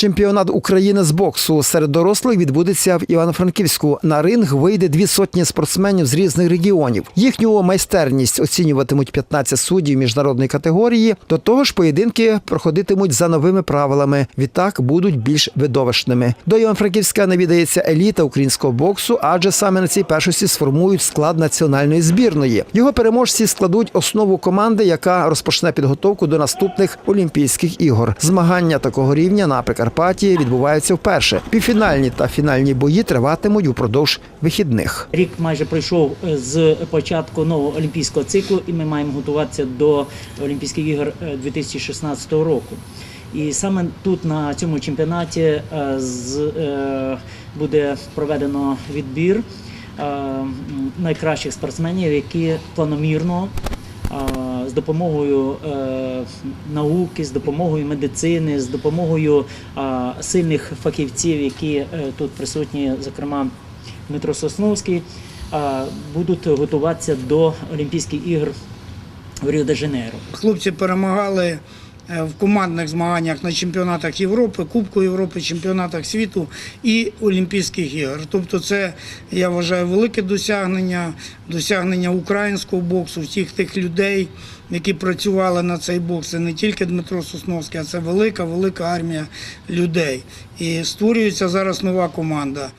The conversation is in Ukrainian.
Чемпіонат України з боксу серед дорослих відбудеться в Івано-Франківську. На ринг вийде дві сотні спортсменів з різних регіонів. Їхню майстерність оцінюватимуть 15 суддів міжнародної категорії. До того ж, поєдинки проходитимуть за новими правилами. Відтак будуть більш видовищними. До Івано-Франківська навідається еліта українського боксу, адже саме на цій першості сформують склад національної збірної. Його переможці складуть основу команди, яка розпочне підготовку до наступних Олімпійських ігор. Змагання такого рівня на Прикарпатті відбуваються вперше. Півфінальні та фінальні бої триватимуть упродовж вихідних. Рік майже пройшов е, з початку нового олімпійського циклу, і ми маємо готуватися до Олімпійських ігор е, 2016 року. І саме тут на цьому чемпіонаті е, з, е, буде проведено відбір е, найкращих спортсменів, які планомірно е, з допомогою е, науки, з допомогою медицини, з допомогою сильних фахівців, які е, тут присутні, зокрема Дмитро Сосновський, будуть готуватися до Олімпійських ігор в Ріо-де-Жанейро. Хлопці перемагали в командних змаганнях на чемпіонатах Європи, Кубку Європи, чемпіонатах світу і Олімпійських ігор. Тобто, це я вважаю велике досягнення, досягнення українського боксу, всіх тих людей, які працювали на цей бокс. Це не тільки Дмитро Сосновський, а це велика, велика армія людей. І створюється зараз нова команда.